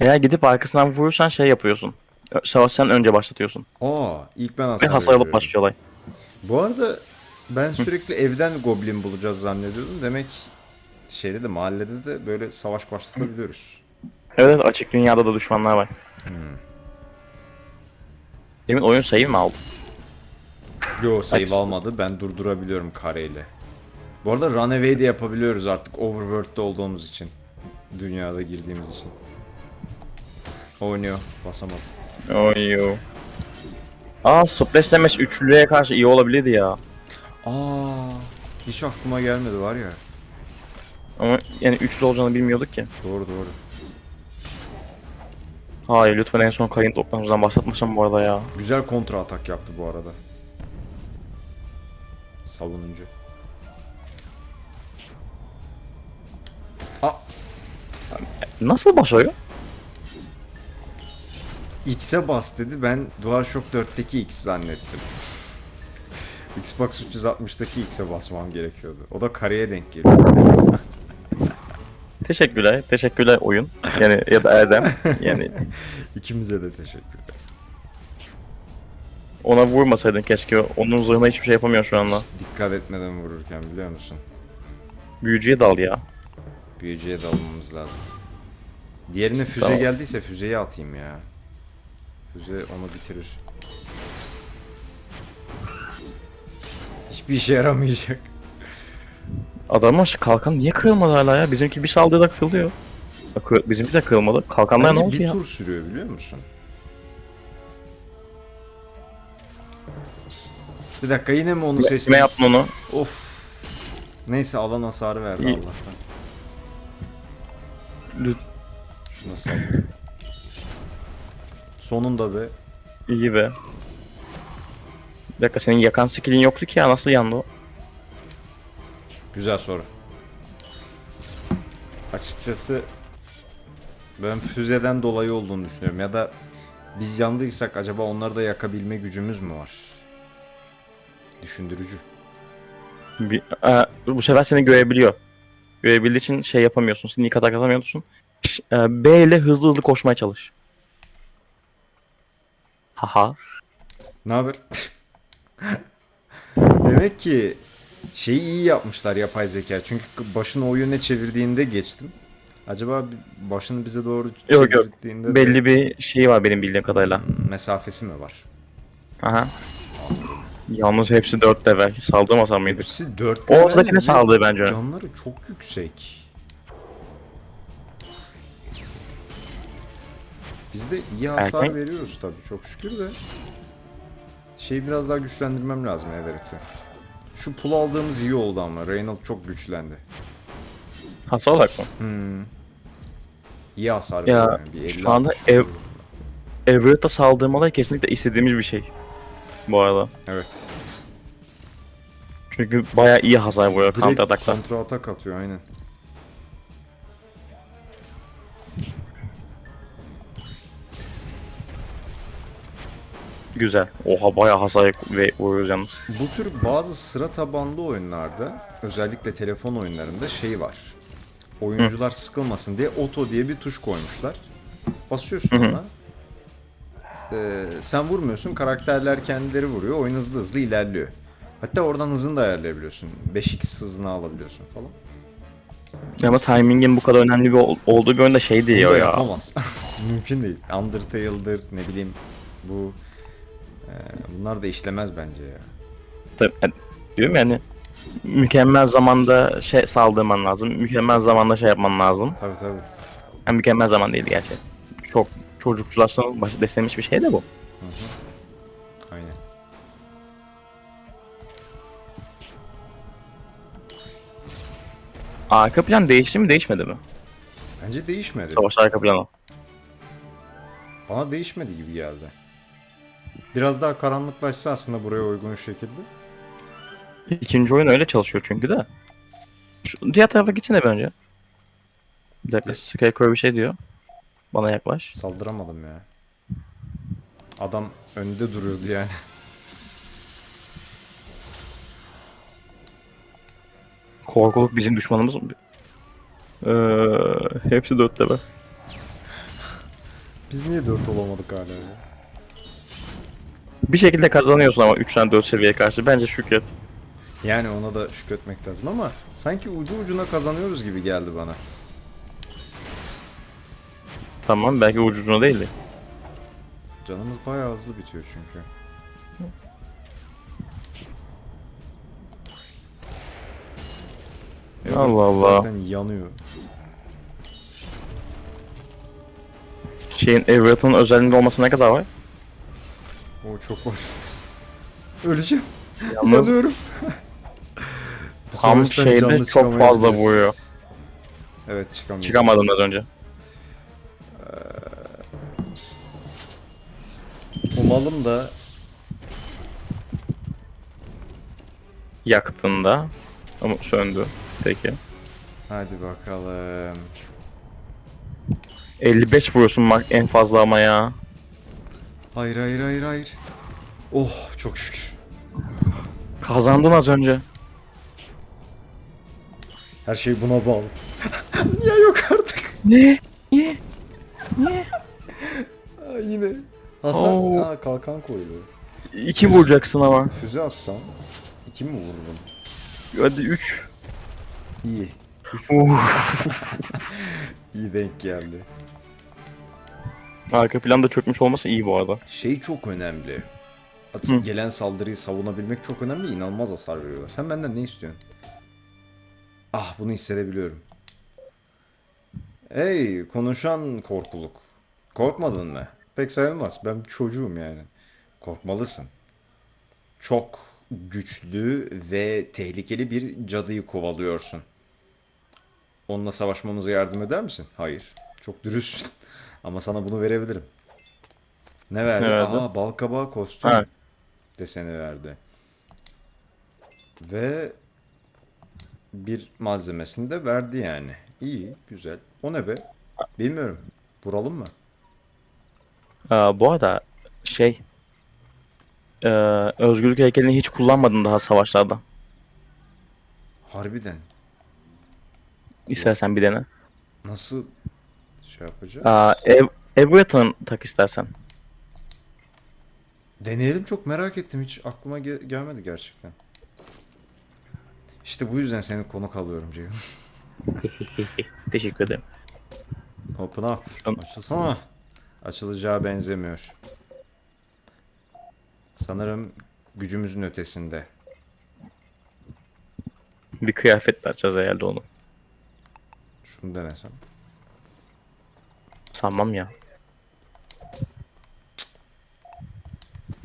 Eğer gidip arkasından vurursan şey yapıyorsun. Savaşı sen önce başlatıyorsun. Aa ilk ben Ve hasar hasar alıp veriyorum. başlıyor olay. Bu arada ben sürekli evden goblin bulacağız zannediyordum. Demek şeyde de mahallede de böyle savaş başlatabiliyoruz. Evet açık dünyada da düşmanlar var. Demin oyun save mi aldı? Yo save Açsın. almadı. Ben durdurabiliyorum kareyle. Bu arada runaway de yapabiliyoruz artık overworld'de olduğumuz için. Dünyada girdiğimiz için. Oynuyor. Basamadım. Oyo. Aa Splash Damage üçlüye karşı iyi olabilirdi ya. Aa, hiç aklıma gelmedi var ya. Ama yani üçlü olacağını bilmiyorduk ki. Doğru doğru. Hayır lütfen en son kayın toplamımızdan bahsetmişim bu arada ya. Güzel kontra atak yaptı bu arada. Savununcu. Nasıl başarıyor? X'e bas dedi. Ben DualShock 4'teki X zannettim. Xbox 360'daki X'e basmam gerekiyordu. O da kareye denk geliyor. Teşekkürler. Teşekkürler oyun. Yani ya da Erdem. Yani İkimize de teşekkürler. ona vurmasaydın keşke. Onun zırhına hiçbir şey yapamıyor şu anda. Hiç dikkat etmeden vururken biliyor musun? Büyücüye dal ya. Büyücüye dalmamız lazım. Diğerine füze Tamam. geldiyse füzeyi atayım ya. Füze onu bitirir. Hiçbir işe yaramayacak. Adamın şu kalkan niye kırılmadı hala ya? Bizimki bir saldırıda kırılıyor. Bak, Bizimki de kırılmadı. Kalkanlar ne Bence oldu bir ya? tur sürüyor biliyor musun? Bir dakika yine mi onu seçtin? kime yaptın onu? Of. Neyse alan hasarı verdi İyi. Allah'tan. Lü- Şuna sal. Sonunda be. İyi be. Bir dakika senin yakan skillin yoktu ki ya nasıl yandı o? Güzel soru. Açıkçası ben füzeden dolayı olduğunu düşünüyorum ya da biz yandıysak acaba onları da yakabilme gücümüz mü var? Düşündürücü. Bir, e, bu sefer seni görebiliyor. Görebildiği için şey yapamıyorsun. Sneak atak atamıyorsun. E, B ile hızlı hızlı koşmaya çalış. Haha. Ne haber? Demek ki şeyi iyi yapmışlar yapay zeka. Çünkü başını o yöne çevirdiğinde geçtim. Acaba başını bize doğru Yok, yok. çevirdiğinde de Belli bir şey var benim bildiğim kadarıyla. mesafesi mi var? Aha. Yalnız hepsi 4 level. Saldırmasam mıydık? Hepsi 4 Ortadakine saldırdı bence. Canları çok yüksek. De iyi hasar Erken- veriyoruz tabii çok şükür de. Şey biraz daha güçlendirmem lazım Everett'i. Şu pul aldığımız iyi oldu ama Reynolds çok güçlendi. Hasar olarak mı? Hmm. İyi hasar Ya, veriyor yani. Bir 50 şu anda 60 ev-. Everett'a saldırmalar kesinlikle istediğimiz bir şey. Bu arada. Evet. Çünkü bayağı iyi hasar vuruyor counter atakla. kontra atak atıyor aynen. Güzel. Oha bayağı hasar ve vuruyoruz yalnız. Bu tür bazı sıra tabanlı oyunlarda özellikle telefon oyunlarında şey var. Oyuncular sıkılmasın diye auto diye bir tuş koymuşlar. Basıyorsun Hı hı. ona. Ee, sen vurmuyorsun karakterler kendileri vuruyor. Oyun hızlı hızlı ilerliyor. Hatta oradan hızını da ayarlayabiliyorsun. 5x hızını alabiliyorsun falan. Ama timingin bu kadar önemli bir ol- olduğu bir oyunda şey diyor ya. Yapamaz. Mümkün değil. Undertale'dır ne bileyim bu e, bunlar da işlemez bence ya. Tabii, yani diyorum yani mükemmel zamanda şey saldırman lazım. Mükemmel zamanda şey yapman lazım. Tabii tabii. Yani mükemmel zaman değil gerçi. Çok çocukçulaşsan basit beslenmiş bir şey de bu. Aynen. Arka plan değişti mi değişmedi mi? Bence değişmedi. Savaş arka planı. Bana değişmedi gibi geldi. Biraz daha karanlıklaşsa aslında buraya uygun şekilde. İkinci oyun öyle çalışıyor çünkü de. Şu diğer tarafa gitsene bir önce. Bir dakika Scarecrow bir şey diyor. Bana yaklaş. Saldıramadım ya. Adam önde duruyordu yani. Korkuluk bizim düşmanımız mı? Ee, hepsi dört level. Biz niye 4 olamadık hala ya? Bir şekilde kazanıyorsun ama 3 tane 4 seviyeye karşı. Bence şükret. Yani ona da şükretmek lazım ama sanki ucu ucuna kazanıyoruz gibi geldi bana. Tamam belki ucucuna değildi. Canımız bayağı hızlı bitiyor çünkü. Evet, Allah Allah. Zaten yanıyor. Şeyin Everett'ın özelliğinde olması ne kadar var? O çok var. Öleceğim. Yalnız Yanıyorum. Bu Tam savaştan şeyde canlı çok fazla vuruyor. Evet çıkamayacağız. çıkamadım az önce. Umalım da Yaktığında. Ama söndü. Peki. hadi bakalım. 55 vuruyorsun Mark en fazla ama ya. Hayır hayır hayır hayır. Oh çok şükür. Kazandın az önce. Her şey buna bağlı. ya yok artık. Ne? Niye? Niye? Aa, yine. Hasan Oo. Aa, kalkan koydu. İki vuracaksın ama. Füze atsam. iki mi vururum? Hadi 3. İyi. İyi denk geldi. Arka planda çökmüş olması iyi bu arada. Şey çok önemli. At- Hı. Gelen saldırıyı savunabilmek çok önemli. İnanılmaz hasar veriyorlar. Sen benden ne istiyorsun? Ah bunu hissedebiliyorum. Hey konuşan korkuluk. Korkmadın mı? Pek sayılmaz. Ben bir çocuğum yani. Korkmalısın. Çok güçlü ve tehlikeli bir cadıyı kovalıyorsun. Onunla savaşmamıza yardım eder misin? Hayır. Çok dürüstsün. Ama sana bunu verebilirim. Ne verdi? Ne verdi? Aa, balkabağı kostüm Ha. deseni verdi. Ve bir malzemesini de verdi yani. İyi, güzel. O ne be? Bilmiyorum. Vuralım mı? Aa, bu arada şey ee, özgürlük heykelini hiç kullanmadın daha savaşlarda. Harbiden. İstersen bir dene. Nasıl şey yapacağız? Aa, Ev Everett'ın tak istersen. Deneyelim çok merak ettim. Hiç aklıma ge- gelmedi gerçekten. İşte bu yüzden seni konuk alıyorum Ceyhun. Teşekkür ederim. Open up. Tamam. Açılsana. Açılacağı benzemiyor. Sanırım gücümüzün ötesinde. Bir kıyafet açacağız herhalde onu. Şunu denesem. Sanmam ya.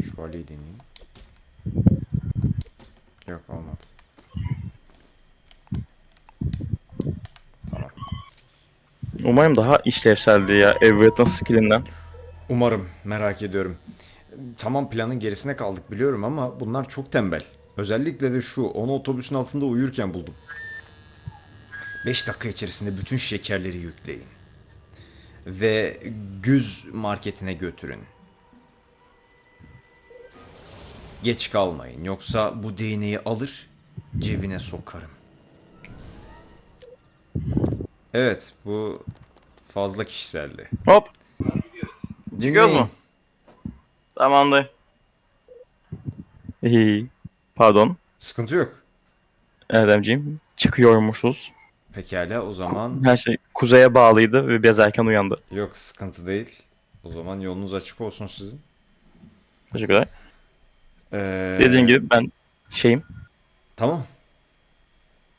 Şövalyeyi deneyeyim. Yok olmadı. Tamam. Umarım daha işlevseldi ya Everett'ın skillinden. Umarım merak ediyorum. Tamam planın gerisine kaldık biliyorum ama bunlar çok tembel. Özellikle de şu onu otobüsün altında uyurken buldum. 5 dakika içerisinde bütün şekerleri yükleyin. Ve güz marketine götürün. Geç kalmayın yoksa bu değneği alır cebine sokarım. Evet bu fazla kişiseldi. Hop. Çıkıyoruz mu? Tamamdır. İyi. Pardon. Sıkıntı yok. Erdemciğim. Çıkıyormuşuz. Pekala o zaman Her şey kuzeye bağlıydı ve biraz erken uyandı. yok sıkıntı değil. O zaman yolunuz açık olsun sizin. Teşekkürler. Ee, Dediğin gibi ben şeyim. Tamam.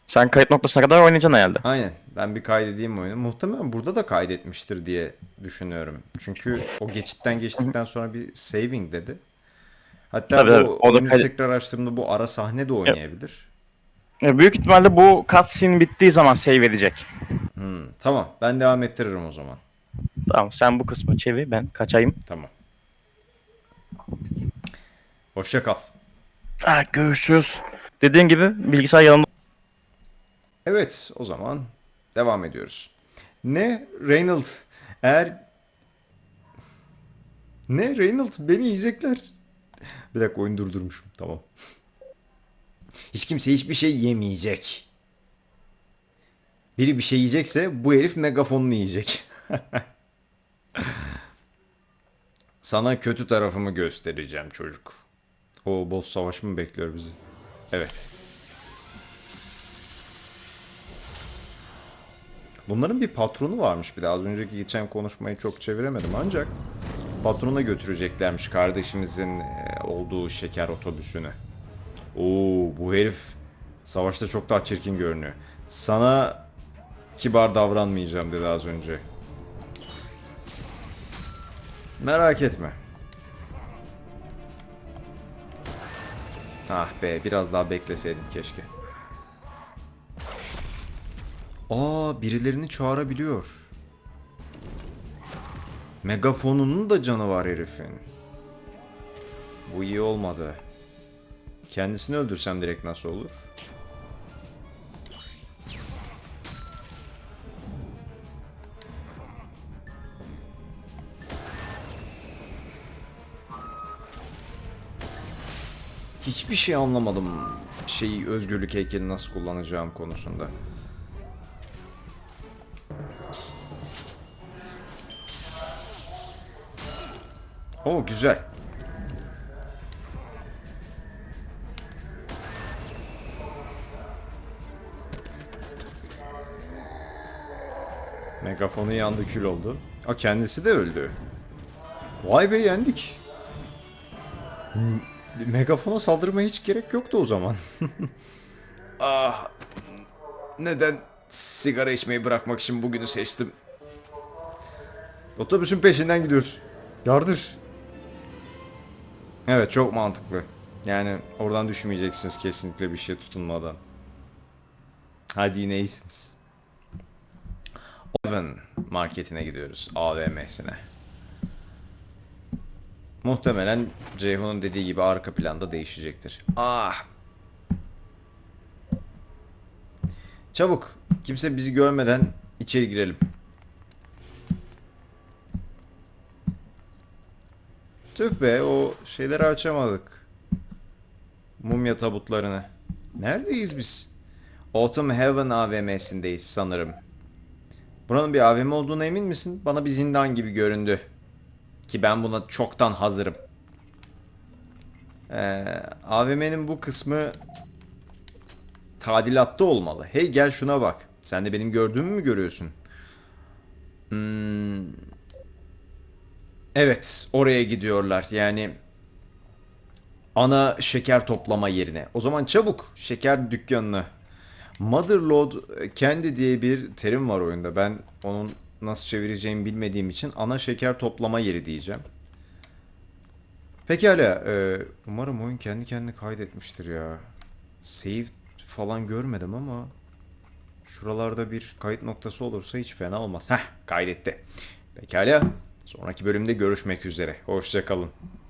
Sen kayıt noktasına kadar oynayacaksın herhalde. Aynen. Ben bir kaydedeyim oyunu. Muhtemelen burada da kaydetmiştir diye düşünüyorum. Çünkü o geçitten geçtikten sonra bir saving dedi. Hatta Tabii, bu tabii. O da oyunu kaydet- tekrar açtığımda bu ara sahne de oynayabilir. E, Büyük ihtimalle bu cutscene bittiği zaman save edecek. Hmm, tamam. Ben devam ettiririm o zaman. Tamam sen bu kısmı çevir ben kaçayım. Tamam. Hoşça kal. Ha, görüşürüz. Dediğin gibi bilgisayar yanında Evet, o zaman devam ediyoruz. Ne Reynolds? Eğer ne Reynolds beni yiyecekler. Bir dakika oyun durdurmuşum. Tamam. Hiç kimse hiçbir şey yemeyecek. Biri bir şey yiyecekse bu herif megafonunu yiyecek. Sana kötü tarafımı göstereceğim çocuk. O boss savaş mı bekliyor bizi? Evet. Bunların bir patronu varmış bir de. Az önceki geçen konuşmayı çok çeviremedim ancak patrona götüreceklermiş kardeşimizin e, olduğu şeker otobüsünü. Oo bu herif savaşta çok daha çirkin görünüyor. Sana kibar davranmayacağım dedi az önce. Merak etme. Ah be biraz daha bekleseydim keşke. Aa birilerini çağırabiliyor. Megafonunun da canı var herifin. Bu iyi olmadı. Kendisini öldürsem direkt nasıl olur? Hiçbir şey anlamadım. Şeyi özgürlük heykeli nasıl kullanacağım konusunda. O güzel. Megafonu yandı kül oldu. A kendisi de öldü. Vay be yendik. Hmm, Megafona saldırmaya hiç gerek yoktu o zaman. ah. Neden sigara içmeyi bırakmak için bugünü seçtim? Otobüsün peşinden gidiyoruz. Yardır. Evet çok mantıklı. Yani oradan düşmeyeceksiniz kesinlikle bir şey tutunmadan. Hadi yine iyisiniz. Oven marketine gidiyoruz. AVM'sine. Muhtemelen Ceyhun'un dediği gibi arka planda değişecektir. Ah! Çabuk. Kimse bizi görmeden içeri girelim. Tüh be o şeyleri açamadık. Mumya tabutlarını. Neredeyiz biz? Autumn Heaven AVM'sindeyiz sanırım. Buranın bir AVM olduğuna emin misin? Bana bir zindan gibi göründü. Ki ben buna çoktan hazırım. Ee, AVM'nin bu kısmı tadilatta olmalı. Hey gel şuna bak. Sen de benim gördüğümü mü görüyorsun? Hmm, Evet, oraya gidiyorlar. Yani ana şeker toplama yerine. O zaman çabuk şeker dükkanına. Motherload kendi diye bir terim var oyunda. Ben onun nasıl çevireceğimi bilmediğim için ana şeker toplama yeri diyeceğim. Pekala. e, umarım oyun kendi kendine kaydetmiştir ya. Save falan görmedim ama şuralarda bir kayıt noktası olursa hiç fena olmaz. Heh, kaydetti. Pekala. Sonraki bölümde görüşmek üzere. Hoşçakalın.